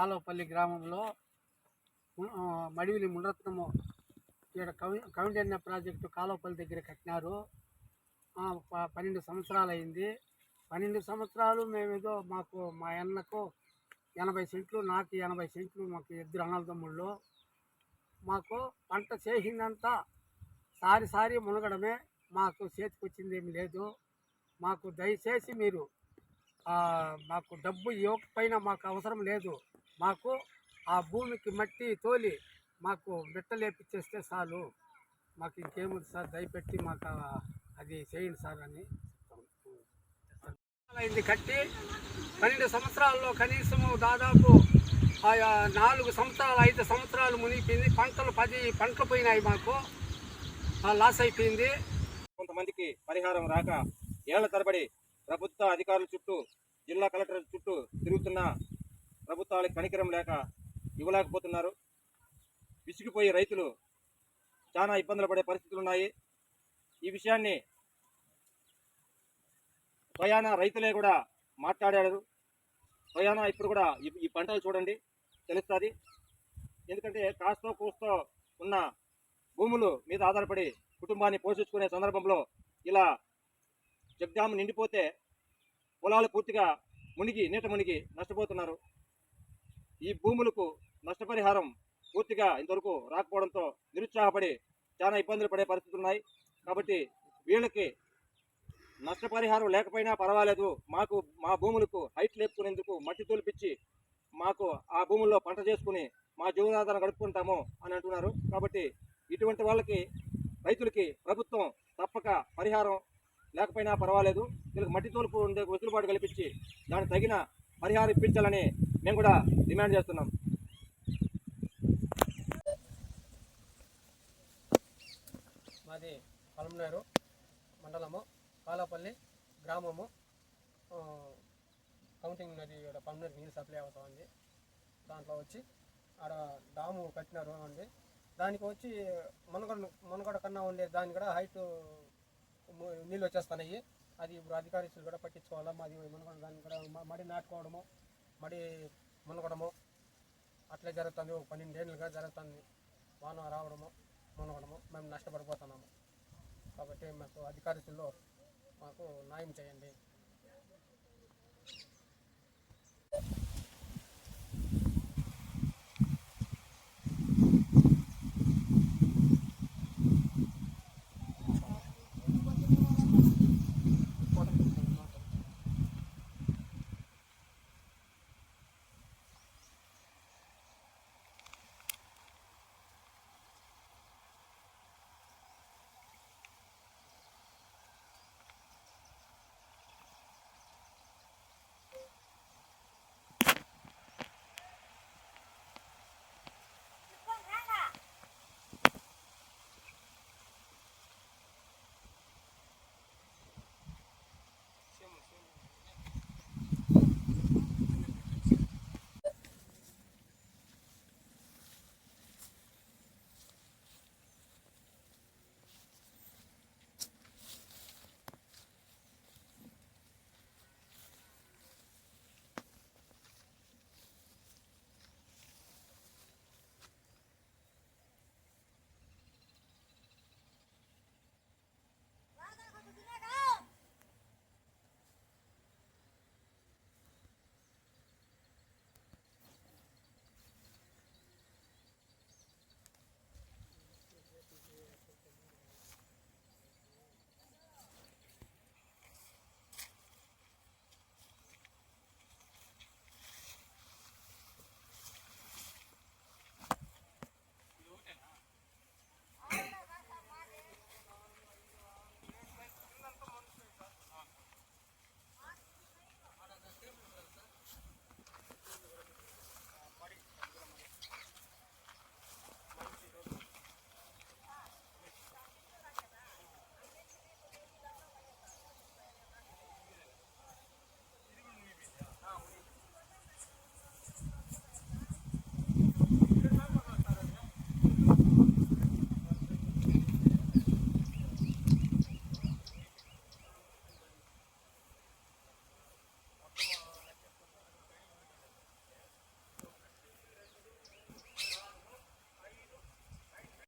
కాలువపల్లి గ్రామంలో మడివిలి మునరత్నము ఇక్కడ కవి కవిండన్య ప్రాజెక్టు కాలువపల్లి దగ్గర కట్టినారు. ప- పన్నెండు సంవత్సరాలు అయింది పన్నెండు సంవత్సరాలు మేమేదో మాకు మా అన్నకు ఎనభై సెంట్లు నాకు ఎనభై సెంట్లు మాకు ఇద్దరు అన్నదమ్ముళ్ళు మాకు పంట చేసిందంతా సారి సారి మునగడమే. మాకు చేతికొచ్చింది ఏమి లేదు. మాకు దయచేసి మీరు మాకు డబ్బు ఇవ్వకపోయినా మాకు అవసరం లేదు. మాకు ఆ భూమికి మట్టి తోలి మాకు మెట్టలేపిచ్చేస్తే చాలు. మాకు ఇంకేముంది సార్? దయపెట్టి మాకు అది చేయండి సార్ అని అయింది కట్టి. పన్నెండు సంవత్సరాల్లో కనీసము దాదాపు ఆయా నాలుగు సంవత్సరాలు ఐదు సంవత్సరాలు మునిగిపోయింది. పంటలు పది పంటలు పోయినాయి మాకు. లాస్ అయిపోయింది. కొంతమందికి పరిహారం రాక ఏళ్ళ తరబడి ప్రభుత్వ అధికారుల చుట్టూ జిల్లా కలెక్టర్ చుట్టూ తిరుగుతున్న ప్రభుత్వాలకు కనికరం లేక ఇవ్వలేకపోతున్నారు. విసిగిపోయి రైతులు చాలా ఇబ్బందులు పడే పరిస్థితులు ఉన్నాయి. ఈ విషయాన్ని స్వయాన రైతులే కూడా మాట్లాడారు. స్వయాన ఇప్పుడు కూడా ఈ- ఈ పంటలు చూడండి తెలుస్తుంది. ఎందుకంటే కాస్తో కూస్తో ఉన్న భూములు మీద ఆధారపడి కుటుంబాన్ని పోషించుకునే సందర్భంలో ఇలా జగ్జాము నిండిపోతే పొలాలు పూర్తిగా మునిగి నీట మునిగి నష్టపోతున్నారు. ఈ భూములకు నష్టపరిహారం పూర్తిగా ఇంతవరకు రాకపోవడంతో నిరుత్సాహపడి చాలా ఇబ్బందులు పడే పరిస్థితులు ఉన్నాయి. కాబట్టి వీళ్ళకి నష్టపరిహారం లేకపోయినా పర్వాలేదు. మాకు మా భూములకు హైట్ లేపుకునేందుకు మట్టి తోలిపించి మాకు ఆ భూముల్లో పంట చేసుకుని మా జీవనాధారం గడుపుకుంటాము అని అంటున్నారు. కాబట్టి ఇటువంటి వాళ్ళకి రైతులకి ప్రభుత్వం తప్పక పరిహారం లేకపోయినా పర్వాలేదు. వీళ్ళకి మట్టి తోలుపు ఉండే వెసులుబాటు కల్పించి దానికి తగిన పరిహారం ఇప్పించాలని మేము కూడా డిమాండ్ చేస్తున్నాం. మాది పలమనేరు మండలము కాలాపల్లి గ్రామము. కౌంటింగ్ నది ఈడ పలమనేరు నీళ్ళు సప్లై అవుతా ఉంది. దాంట్లో వచ్చి ఆడ డాము కట్టినారు అండి దానికి వచ్చి మునగడ మునగడ కన్నా ఉండే దాని కూడా హైట్ నీళ్ళు వచ్చేస్తున్నాయి. అది ఇప్పుడు అధికారులు కూడా పట్టించుకోవాలా? మాది మునగడ దాన్ని కూడా మడి నాటుకోవడము మడి మునగడము. అట్లే జరుగుతుంది. ఒక పన్నెండేళ్ళుగా జరుగుతుంది. వాన రావడము మునగడము. మేము నష్టపడిపోతున్నాము. కాబట్టి మాకు అధికారులు మాకు న్యాయం చేయండి.